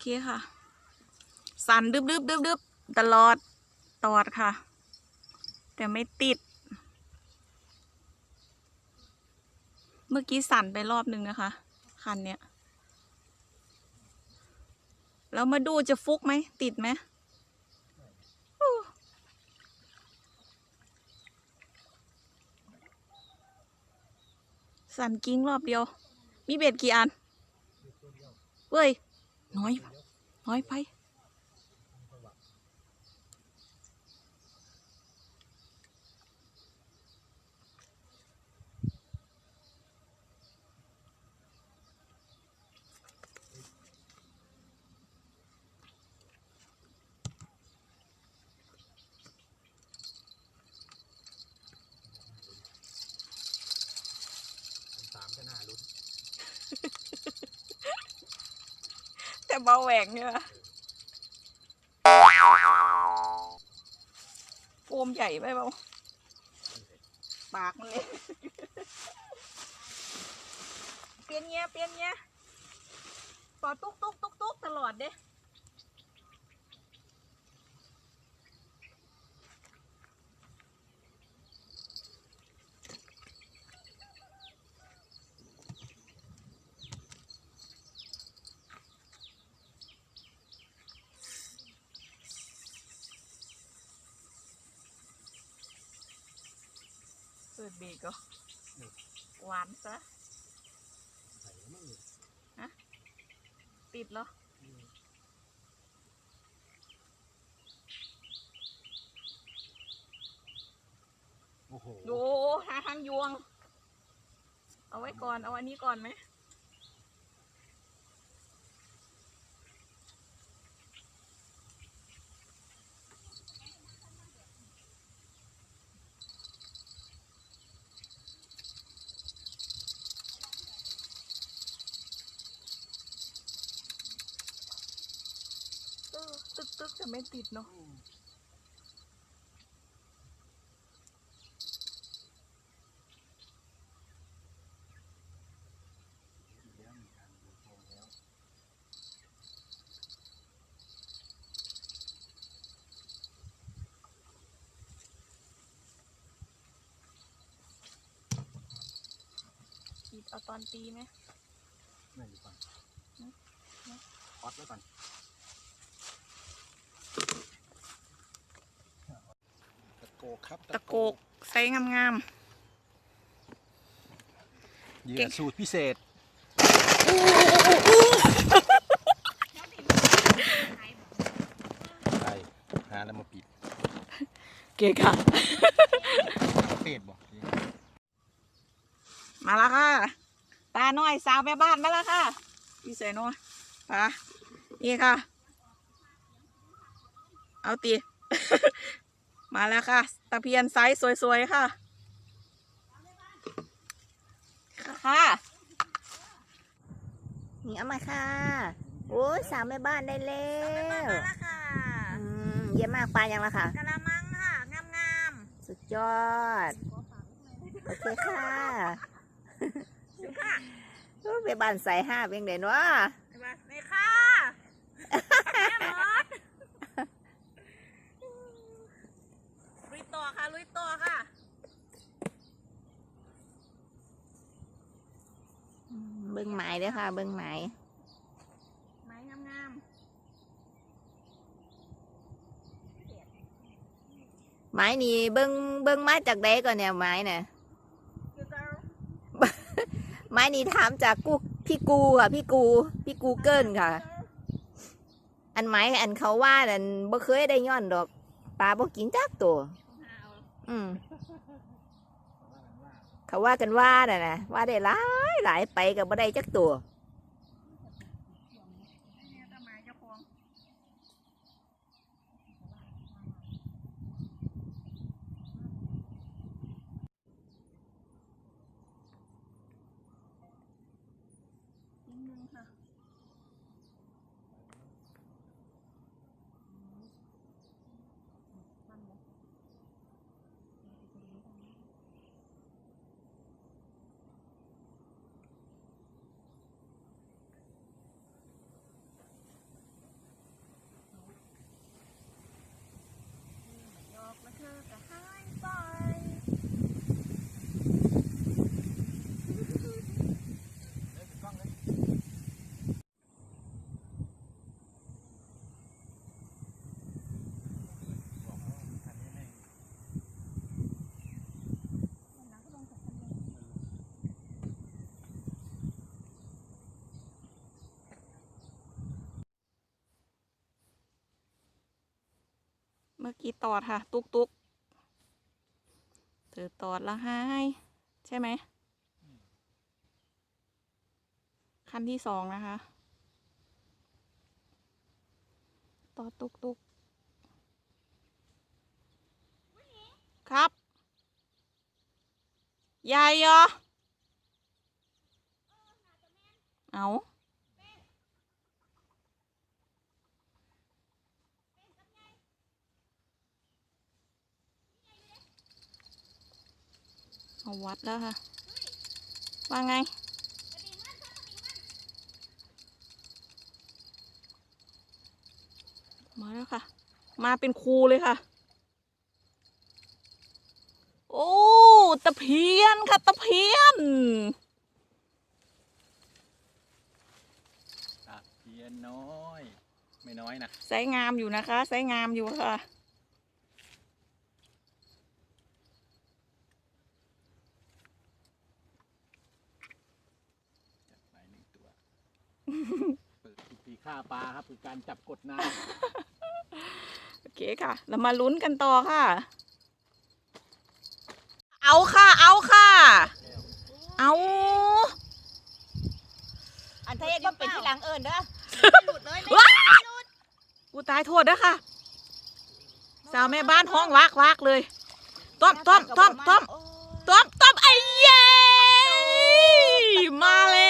เคค่ะ สั่นดึบดึบดึบดึบตลอดตอดค่ะ แต่ไม่ติด เมื่อกี้สั่นไปรอบนึงนะคะ คันเนี้ยแล้วมาดูจะฟุกไหม ติดไหมสั่นกิ้งรอบเดียว มีเบ็ดกี่อันเว้ย น้อย น้อยไป สามก็น่าลุ้น แต่เบาแหวงเนี่ยโฟมใหญ่ไปเบาปากมันเลยเปลี่ยนเงี้ยเปลี่ยนเงี้ยต่อตุ๊กตุ๊กตุ๊กตุ๊กตลอดเด้ ปิดเบรกก็หวานซะใส่แล้วมั้งเนี่ยติดเหรอโอ้โหดูหาทางยวง เอาไว้ก่อน เอาอันนี้ก่อนไหม เออ ตึกตึกแต่ไม่ติดเนาะแล้วมีการดูโฟมแล้วติดเอาตอนตีไหมนั่นอยู่ก่อนอืมออดไว้ก่อนตะ โกกครับตะโกกไซส์งามเหยื่เก่องสูตรพิเศษใช่หาแล้วมาปิดๆเก๋ค่ะเฟดบอกมาแล้วค่ะปลาน้อยสาวแม่บ้านมาแล้วค่ะพี่เสยนัวปลานี่ค่ะ เอาตี มาแล้วค่ะ ตะเพียนไซส์สวยๆค่ะ ค่ะนี่เอามาค่ะ โอ้ยสามแม่บ้านได้แล้วแล้วค่ะอืมเยี่ยมมากปลายังละค่ะกะละมังค่ะงามสุดยอด โอเคค่ะโอ้ยไปบ้านใส่ห้าเพียงเด่นวะๆนี่ค่ะแม่หมดลุยต่อค่ะ ลุยต่อค่ะเบิ้งไม้เด้อค่ะ เบิ้งไม้ไม้งามไม้นี่เบิ้งเบิ้งมาจากใดก่อนเนี่ยไม้เนี่ยๆคือเจ้าไม้นี่ถามจากกูพี่กูค่ะ พี่กู พี่กูเกิลค่ะ อันไม้อันเขาว่านั่นบ่เคยได้ย้อนดอกปลาบ่กินจักตัว อืมเขาว่ากันว่าน่ะนะว่าได้หลายหลายไปกับบ่ได้จักตัว เนี่ยต้นไม้เจ้าของนิดนึงค่ะ มื่อกี้ตอดค่ะ ตุกตุกเธอตอดละหายใช่ไหม คันที่สองนะคะ ตอดตุกตุกครับยายเหรอเอา เอาวัดแล้วค่ะ ว่าไง มาแล้วค่ะ มาเป็นครูเลยค่ะ โอ้ตะเพียนค่ะตะเพียนตะเพียนน้อย ไม่น้อยนะไซส์งามอยู่นะคะไซส์งามอยู่ค่ะ จัดไปหนึ่งตัว เปิดพิธีฆ่าปลาครับคือการจับกดน้โอเคค่ะ เรามาลุ้นกันต่อค่ะ เอาค่ะ เอาค่ะ เอาอันเทศก็เป็นที่หลังเอิญเด้อกูตายโทษนะค่ะสาวแม่บ้านห้องวักวักเลยต้มต้มต้มต้มต้มต้มไอ้เย้มาแล้วมันร้อนแล้ว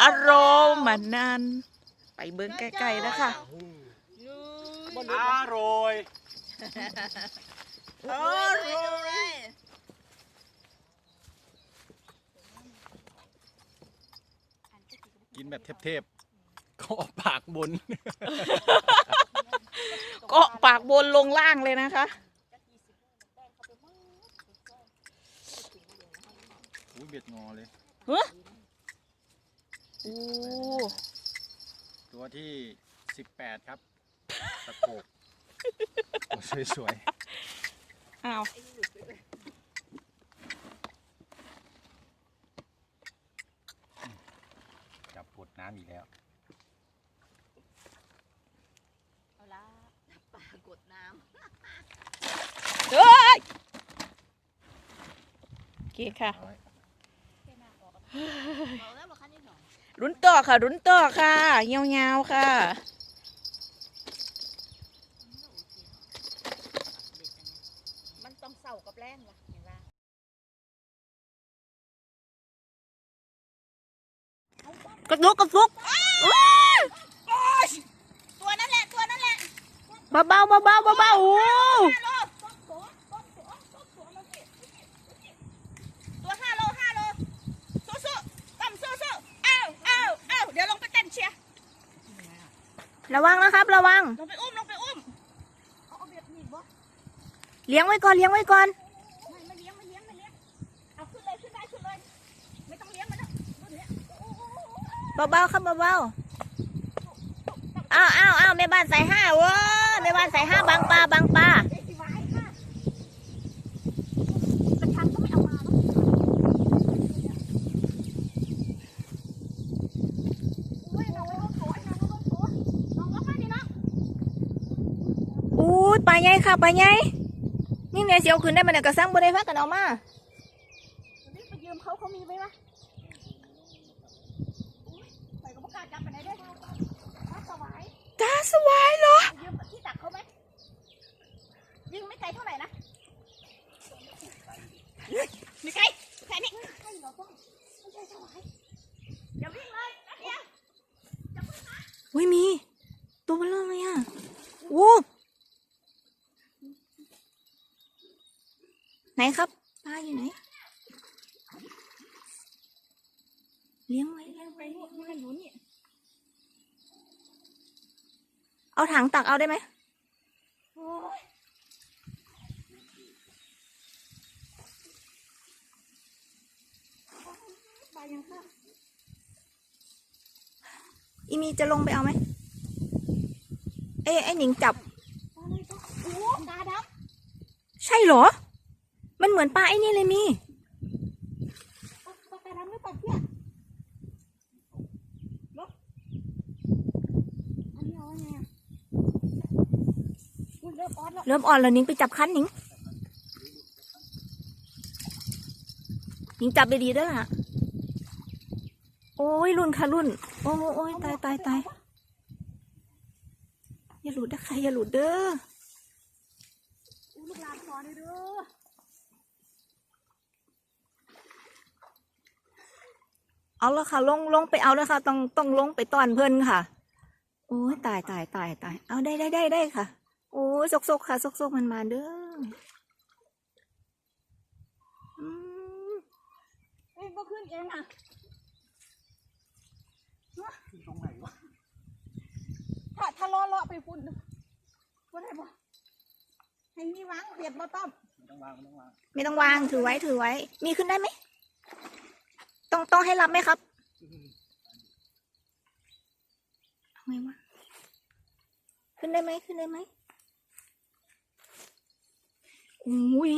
อารมณ์มันนันไปเบิ้งใกล้ๆนะคะำอร่อยโอ้ยกินแบบเทพๆก็ปากบนเกาะปากบนลงล่างเลยนะคะอุ้ยเบ็ดงอเลย โอ้ตัวที่สิบแปดครับตะโกกโอ้สวยอ้าวๆจับกดน้ำอีกแล้วเอาละปลากดน้เฮ้ยโอเคค่ะน้อยำบอกแล้วบ รุนต่อค่ะ รุนต่อค่ะเงาวๆค่ะ มันต้องเศร้ากับแรงว่ะเห็นป่ะกระลุกกระฟุกตัวนั่นแหละตัวนั่นแหละเบาเบาเบาเบาเบาๆโอ้ ตัวห้าโลห้าโลสู้ๆต้มสู้ๆอ้าวอ้าวอ้าว เดี๋ยวลงไปเต้นเชียร์ระวังนะครับ ระวัง ลงไปอุ้มลงไปอุ้มเอาเอาเบ็ดหนีบบ่เลี้ยงไว้ก่อนเลี้ยงไว้ก่อน ไม่ไม่เลี้ยงไม่เลี้ยงไม่เลี้ยงเอาขึ้นเลยขึ้นได้ขึ้นเลยไม่ต้องเลี้ยงมันแล้วรุ่นเนี้ยโอ้โหเบาๆครับเบาๆอ้าวอ้าวอ้าวแม่บ้านใส่ห้าเว้ยแม่บ้านใส่ห้าบางปลาบางปลา เด็กสิไว้ค่ะกระชังก็ไม่เอามาเนาะอุ้ยน้องน้องโถยน้องน้องโถยน้องก็มาดิเนาะ อู้ยปลา ใหญ่ค่ะปลาใหญ่นี่เนี่ยเสียวขึ้นได้มันเนี่ยกระซังบ่ได้พักกันเอามานี่ไปยืมเขาเขามีไหมวะอุ๊ยไปกับพวกกล้าจับไปไหนได้มาสวายตาสวายเหรอ ยืมที่ตักเขาไหมยิงไม่ไกลเท่าไหร่นะไม่ไกลแค่นี้ใช่เหรอต้องไม่ใช่สวายอย่าวิ่งเลยแป๊บเดียว อุ้ยมี ตัวเบลอเลยอะโอ้ไหนครับปลาอยู่ไหน เลี้ยงไว้เลี้ยงไปไว้นู่นมันอยู่นี่เอาถังตักเอาได้ไหมโอ้ยไปยังค่ะอีมีจะลงไปเอาไหม เอ้ยไอ้หนิงจับไปเลยจ้ะโอ้กาดใช่เหรอ มันเหมือนปลาไอ้นี่เลยมีำปากกาดำหรือเปล่าเนี่ยลบอันนี้ เริ่มอ่อนแล้วนิ้งไปจับคันนิ้งนิ้งจับไปดีด้วยล่ะ โอ้ยรุ่นค่ะรุ่น โอ้โอ้ยตายตายตายอย่าหลุดนะใครอย่าหลุดเด้ออู้ลูกหลานขอได้เด้อเอาละค่ะ ลงลงไปเอาแล้วค่ะ ต้องต้องลงไปต้อนเพิ่อนค่ะ โอ้ยตายตายตายตาย เอาได้ได้ได้ได้ค่ะ โอ้ยซกซกค่ะซกซกมันมาเด้ออืมเอ้ยบ่ขึ้นเองอะตรงไหนวะถ้าถ้าล้อเลาะไปพุ่นบ่ได้บ่ให้มีวางเบียดบ่ต้อมไม่ต้องวางไม่ต้องวาง ไม่ต้องวางถือไว้ถือไว้ มีขึ้นได้ไหมต้องต้องให้รับไหมครับเอาไงวะ ขึ้นได้ไหมขึ้นได้ไหมอุ้ย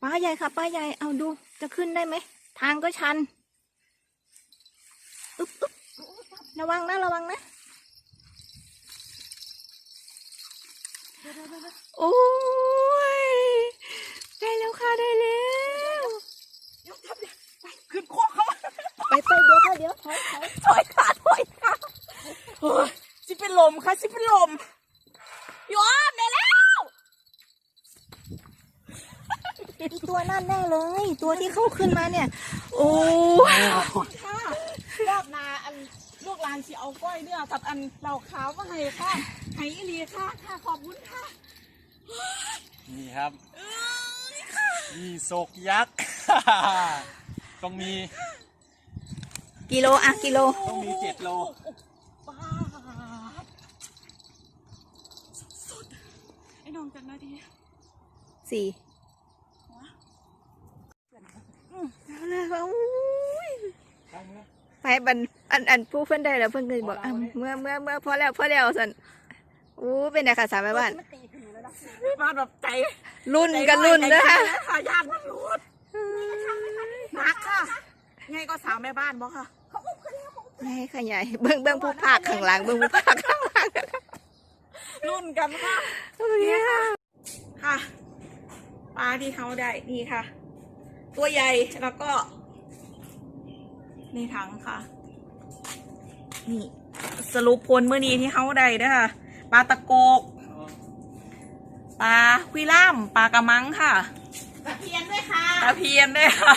ป้าใหญ่ค่ะ ป้าใหญ่เอาดู จะขึ้นได้ไหม ทางก็ชันอึ๊บอึ๊บระวังนะระวังนะ โอ้ย ได้แล้วค่ะ ได้แล้วเดี๋ยวไปขึ้นโคกเขาไปไปเดี๋ยวค่ะเดี๋ยวถอยถอยถอยขาถอยขา เป็นลมค่ะสิเป็นลมยอมได้แล้ว อีตัวนั่นแน่เลย ตัวที่เข้าขึ้นมาเนี่ย โอ้ยค่ะรอบหนาอันลูกหลานสิเอาก้อยเนื้อกับอันเหล่าขาวมาให้ค่ะให้อีหลีค่ะค่ะขอบคุณค่ะนี่ครับยี่ศกยักษ์ ต้องมี กิโลอะกิโล ต้องมีเจ็ดโล ป้าดสุดๆไอ้น้อ งจันนาทีสี่อืมเอาละค่ะอุ้ยตั้งนะไปบันอันอันผู้เพิ่นได้แล้วเพิ่นก็บอกอะเมื่อเมื่อเมื่อพอแล้วพอแล้วสันอู้เป็นไงค่ะสามแม่บ้านมันตีขึ้นอยู่แล้วนะมาแบบใจรุ่นกันรุ่นนะคะค่ะญาติมันหลุดนักค่ะไงก็สาวแม่บ้านบอกค่ะเขาอุ้มขึ้นแล้วใหญ่ค่ะใหญ่เบื้องเบื้องผู้ภาคข้างหลังเบื้องผู้ภาคข้างหลัง รุ่นกันค่ะโอเคค่ะค่ะปลาที่เขาได้นี่ค่ะ ตัวใหญ่แล้วก็ ในถังค่ะ นี่ สรุปผลเมื่อนี้ที่เขาได้นะคะปลาตะโกกปลาคุยล่ามปลากระมังค่ะตะเพียนด้วยค่ะตะเพียนด้วยค่ะ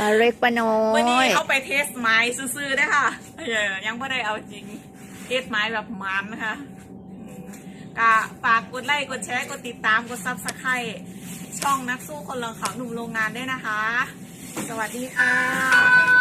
ปลาเล็กปลาน้เมื่อนี้อยเขาไปเทสไม้ซื้อๆด้วยค่ะเออยังไม่ได้เอาจริง เทสไม้แบบมันนะคะอื ก็ฝากกดไลค์กดแชร์กดติดตามกดซับสไครต์ช่องนักสู้คนหลังเขาหนุ่มโรงงานด้วยนะคะ สวัสดีค่ะ